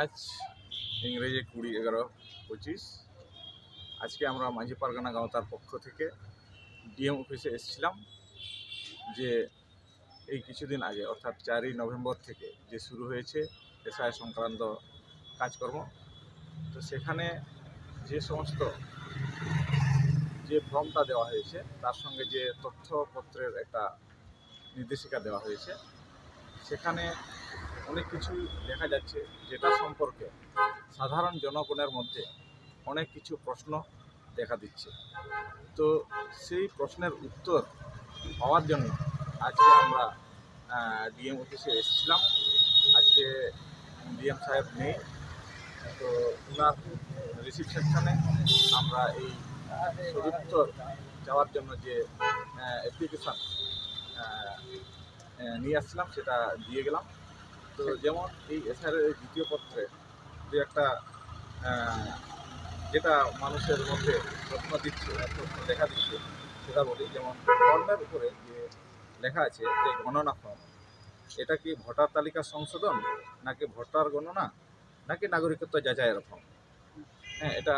আজ ইংরেজি কুড়ি, এগারো, পঁচিশ। আজকে আমরা মাঝি পারগানা গাঁওতার পক্ষ থেকে ডিএম অফিসে এসেছিলাম যে এই কিছুদিন আগে, অর্থাৎ চারই নভেম্বর থেকে যে শুরু হয়েছে এসআই সংক্রান্ত কাজকর্ম। তো সেখানে যে সমস্ত যে ফর্মটা দেওয়া হয়েছে, তার সঙ্গে যে তথ্যপত্রের একটা নির্দেশিকা দেওয়া হয়েছে, সেখানে অনেক কিছু দেখা যাচ্ছে যেটা সম্পর্কে সাধারণ জনগণের মধ্যে অনেক কিছু প্রশ্ন দেখা দিচ্ছে। তো সেই প্রশ্নের উত্তর পাওয়ার জন্য আজকে আমরা ডিএম অফিসে এসেছিলাম। আজকে ডিএম সাহেব নেই। তো ওনার রিসিপশনে আমরা এই উত্তর যাওয়ার জন্য যে অ্যাপ্লিকেশান নিয়ে আসছিলাম, সেটা দিয়ে গেলাম। তো যেমন এই এসআরের দ্বিতীয় পত্রে যে একটা যেটা মানুষের মধ্যে প্রশ্ন দিচ্ছে দেখা দিচ্ছে, সেটা বলি। যেমন ফর্মের উপরে যে লেখা আছে যে গণনা ফর্ম এটা কি ভোটার তালিকা সংশোধন, নাকি ভোটার গণনা, নাকি নাগরিকত্ব যাচাইয়ের ফর্ম হ্যাঁ এটা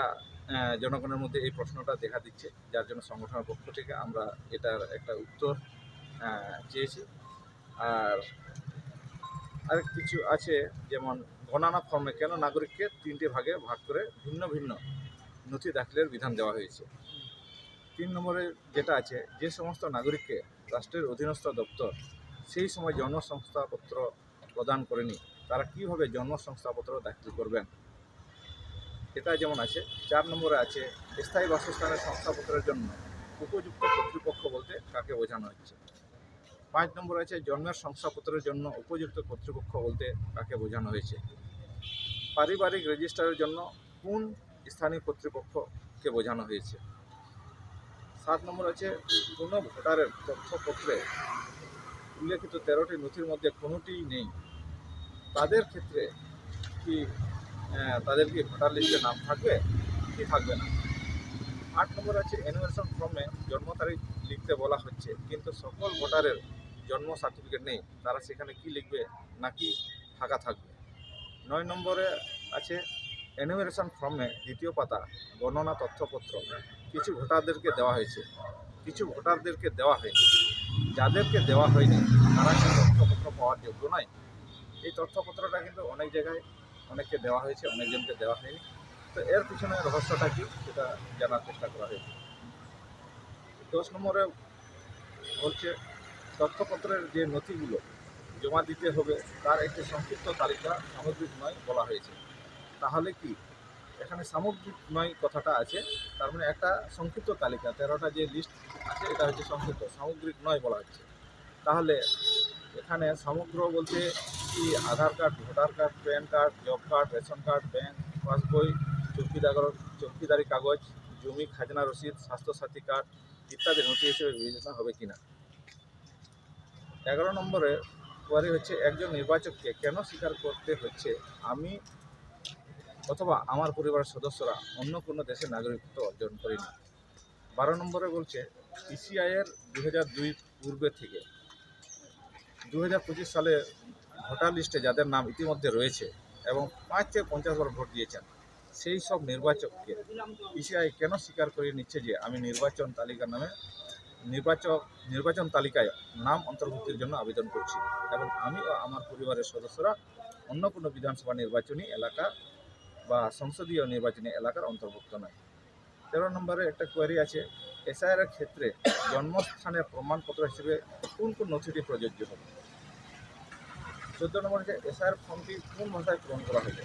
জনগণের মধ্যে এই প্রশ্নটা দেখা দিচ্ছে, যার জন্য সংগঠনের পক্ষ থেকে আমরা এটার একটা উত্তর চেয়েছি। আর আরেক কিছু আছে যেমন গণনা ফর্মে কেন নাগরিককে তিনটি ভাগে ভাগ করে ভিন্ন ভিন্ন নথি দাখিলের বিধান দেওয়া হয়েছে। তিন নম্বরে যেটা আছে, যে সমস্ত নাগরিককে রাষ্ট্রের অধীনস্থ দপ্তর সেই সময় জন্ম সংস্থাপত্র প্রদান করেনি, তারা কীভাবে জন্ম সংস্থাপত্র দাখিল করবেন? এটা যেমন আছে, চার নম্বরে আছে, স্থায়ী বাসস্থানের সংস্থাপত্রের জন্য উপযুক্ত কর্তৃপক্ষ বলতে কাকে বোঝানো হচ্ছে? পাঁচ নম্বর আছে জন্মের শংসাপত্রের জন্য উপযুক্ত কর্তৃপক্ষ বলতে কাকে বোঝানো হয়েছে। পারিবারিক রেজিস্টারের জন্য কোন স্থানীয় কর্তৃপক্ষকে বোঝানো হয়েছে? সাত নম্বর আছে কোনো ভোটারের তথ্যপত্রে উল্লেখিত তেরোটি নথির মধ্যে কোনোটিই নেই। তাদের ক্ষেত্রে কি তাদের কি ভোটার লিস্টে নাম থাকবে? কি থাকবে না? আট নম্বর আছে অ্যানুয়েশন ফর্মে জন্ম তারিখ লিখতে বলা হচ্ছে, কিন্তু সকল ভোটারের জন্ম সার্টিফিকেট নেই। তারা সেখানে কি লিখবে নাকি ফাঁকা থাকবে? নয় নম্বরে আছে এনুমেরেশন ফর্মে দ্বিতীয় পাতা গণনা তথ্যপত্র। কিছু ভোটারদেরকে দেওয়া হয়েছে। কিছু ভোটারদেরকে দেওয়া হয়নি। যাদেরকে দেওয়া হয়নি, তারা কি তথ্যপত্র পাওয়ার যোগ্য নয়। এই তথ্যপত্রটা কিন্তু অনেক জায়গায় অনেককে দেওয়া হয়েছে, অনেকজনকে দেওয়া হয়নি। তো এর পিছনে রহস্যটা কি সেটা জানার চেষ্টা করা হয়েছে। দশ নম্বরে বলছে, তথ্যপত্রের যে নথিগুলো জমা দিতে হবে, তার একটি সংক্ষিপ্ত তালিকা সামগ্রিক নয় বলা হয়েছে। তাহলে কি? এখানে সামগ্রিক নয় কথাটা আছে, তার মানে একটা সংক্ষিপ্ত তালিকা, তেরোটা যে লিস্ট আছে, এটা হচ্ছে সংক্ষিপ্ত, সামগ্রিক নয় বলা হচ্ছে। তাহলে এখানে সমগ্র বলতে কি Aadhaar card, voter card, pan card, job card, ration card, bank, passbook চৌকিদার চৌকিদারি কাগজ, জমি, খাজনা রসিদ স্বাস্থ্যসাথী কার্ড ইত্যাদি নথি হিসেবে বিবেচনা হবে কিনা? এগারো নম্বরে কোয়ারি হচ্ছে, একজন নির্বাচককে কেন স্বীকার করতে হচ্ছে? আমি অথবা আমার পরিবারের সদস্যরা অন্য কোনো দেশের নাগরিকত্ব অর্জন করিনি। বারো নম্বরে বলছে ইসিআইয়ের দু হাজার দুই পূর্বে থেকে দু হাজার পঁচিশ সালে ভোটার লিস্টে যাদের নাম ইতিমধ্যে রয়েছে এবং পাঁচ থেকে পঞ্চাশ বার ভোট দিয়েছেন সেই সব নির্বাচককে ইসিআই কেন স্বীকার করে নিচ্ছে যে আমি নির্বাচন তালিকা নামে নির্বাচক, নির্বাচন তালিকায় নাম অন্তর্ভুক্তির জন্য আবেদন করছি এবং আমি ও আমার পরিবারের সদস্যরা অন্য কোনো বিধানসভা নির্বাচনী এলাকা বা সংসদীয় নির্বাচনী এলাকার অন্তর্ভুক্ত নয়। তেরো নম্বরে একটা কোয়ারি আছে এসআইআর ক্ষেত্রে জন্মস্থানের প্রমাণপত্র হিসেবে কোন কোন নথিটি প্রযোজ্য হবে? চোদ্দ নম্বর হচ্ছে এসআইআর ফর্মটি কোন ভাষায় পূরণ করা হবে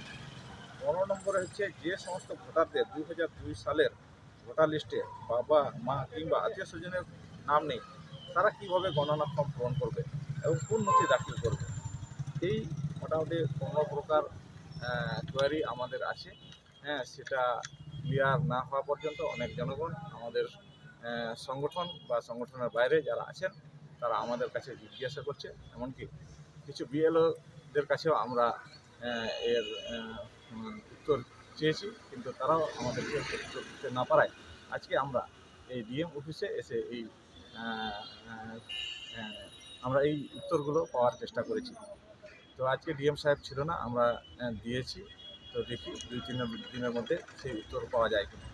পনেরো নম্বরে হচ্ছে যে সমস্ত ভোটারদের দুই হাজার দুই সালের ভোটার লিস্টে বাবা, মা কিংবা আত্মীয় স্বজনের নাম নেই, তারা কীভাবে গণনা ফর্ম পূরণ করবে এবং কোন নথি দাখিল করবে? এই মোটামুটি কোনো প্রকার কোয়ারি আমাদের আছে। হ্যাঁ সেটা ক্লিয়ার না হওয়া পর্যন্ত অনেক জনগণ আমাদের সংগঠন বা সংগঠনের বাইরে যারা আছেন, তারা আমাদের কাছে জিজ্ঞাসা করছে। এমনকি কিছু বিএলওদের কাছেও আমরা এর উত্তর চেয়েছি, কিন্তু তারাও আমাদেরকে উত্তর দিতে না পারায় আজকে আমরা এই ডিএম অফিসে এসে এই আমরা এই উত্তরগুলো পাওয়ার চেষ্টা করেছি। তো আজকে ডিএম সাহেব ছিল না, আমরা দিয়েছি। তো দেখি দুই তিন দিনের মধ্যে সেই উত্তর পাওয়া যায় কিনা।